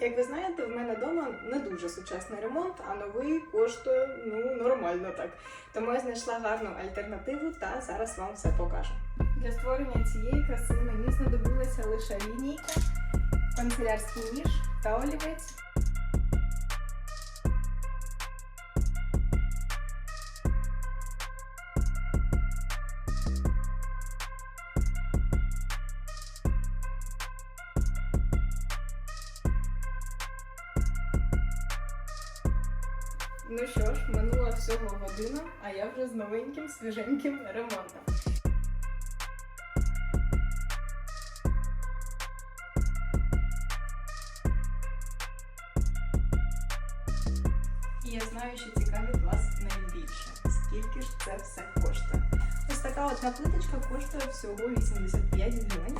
Як ви знаєте, в мене вдома не дуже сучасний ремонт, а новий коштує ну нормально так. Тому я знайшла гарну альтернативу та зараз вам все покажу. Для створення цієї краси мені знадобилася лише лінійка, канцелярський ніж та олівець. Ну що ж, минула всього година, а я вже з новеньким свіженьким ремонтом. І я знаю, що цікавить вас найбільше. Скільки ж це все коштує? Ось така одна плиточка коштує всього 85 гривень.